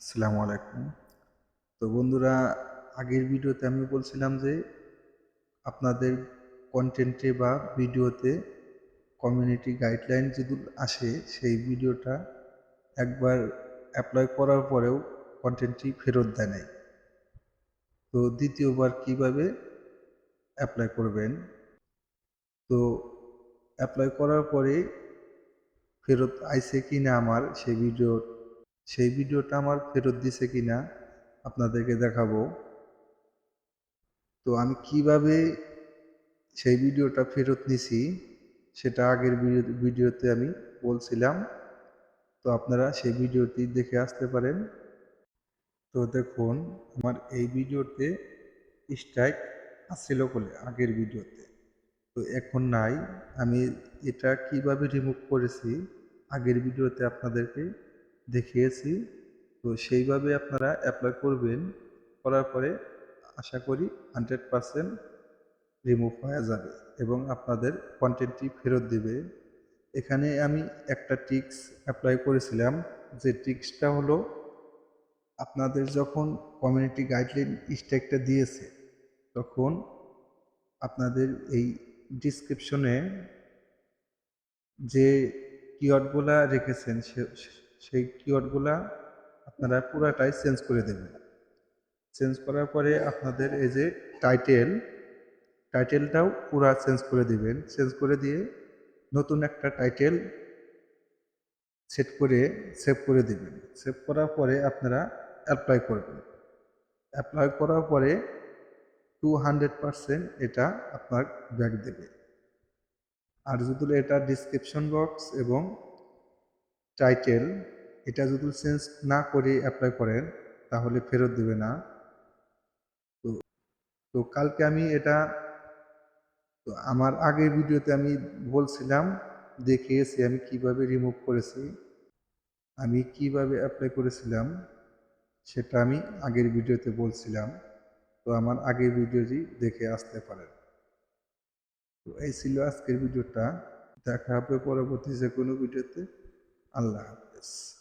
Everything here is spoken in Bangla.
আসসালামু আলাইকুম। তো বন্ধুরা, আগের ভিডিওতে আমি বলছিলাম যে আপনাদের কন্টেন্টে বা ভিডিওতে কমিউনিটি গাইডলাইন যদি আসে, সেই ভিডিওটা একবার অ্যাপ্লাই করার পরেও কন্টেন্টটি ফেরত দেয় নাই। তো দ্বিতীয়বার কীভাবে অ্যাপ্লাই করবেন? তো অ্যাপ্লাই করার পরে ফেরত আইসে কি না আমার সেই ভিডিও সেই ভিডিওটা আমার ফেরত দিছে কি না আপনাদেরকে দেখাবো। তো আমি কীভাবে সেই ভিডিওটা ফেরত নিছি, সেটা আগের ভিডিওতে আমি বলছিলাম। তো আপনারা সেই ভিডিওটি দেখে আসতে পারেন। তো দেখুন, আমার এই ভিডিওতে স্ট্রাইক আসছিল বলে আগের ভিডিওতে। তো এখন নাই, আমি এটা কীভাবে রিমুভ করেছি, আগের ভিডিওতে আপনাদেরকে দেখিয়েছি। তো সেইভাবে আপনারা অ্যাপ্লাই করবেন, করার পরে আশা করি হান্ড্রেড পারসেন্ট রিমুভ হয়ে যাবে এবং আপনাদের কন্টেন্টটি ফেরত দেবে। এখানে আমি একটা টিক্স অ্যাপ্লাই করেছিলাম, যে টিক্সটা হলো আপনাদের যখন কমিউনিটি গাইডলাইন স্ট্যাকটা দিয়েছে, তখন আপনাদের এই ডিসক্রিপশনে যে কিওয়ার্ডগুলা রেখেছেন, সে- সেই কিওয়ার্ডগুলা আপনারা পুরাটাই চেঞ্জ করে দেবেন। চেঞ্জ করার পরে আপনাদের এই যে টাইটেল টাইটেলটাও পুরা চেঞ্জ করে দিবেন। চেঞ্জ করে দিয়ে নতুন একটা টাইটেল সেট করে সেভ করে দিবেন। সেভ করার পরে আপনারা অ্যাপ্লাই করবেন। অ্যাপ্লাই করার পরে টু হান্ড্রেড পারসেন্ট এটা আপনার ব্যাক দেবে। আর যদি এটা ডিসক্রিপশন বক্স এবং টাইটেল, এটা যদি চেঞ্জ না করে অ্যাপ্লাই করেন, তাহলে ফেরত দেবে না। তো তো কালকে আমি এটা, তো আমার আগের ভিডিওতে আমি বলছিলাম, দেখিয়েছি আমি কীভাবে রিমুভ করেছি, আমি কীভাবে অ্যাপ্লাই করেছিলাম, সেটা আমি আগের ভিডিওতে বলছিলাম। তো আমার আগের ভিডিওটি দেখে আসতে পারেন। তো এই ছিল আজকের ভিডিওটা। দেখা হবে পরবর্তী যে কোনো ভিডিওতে। আল্লাহ হাফেজ।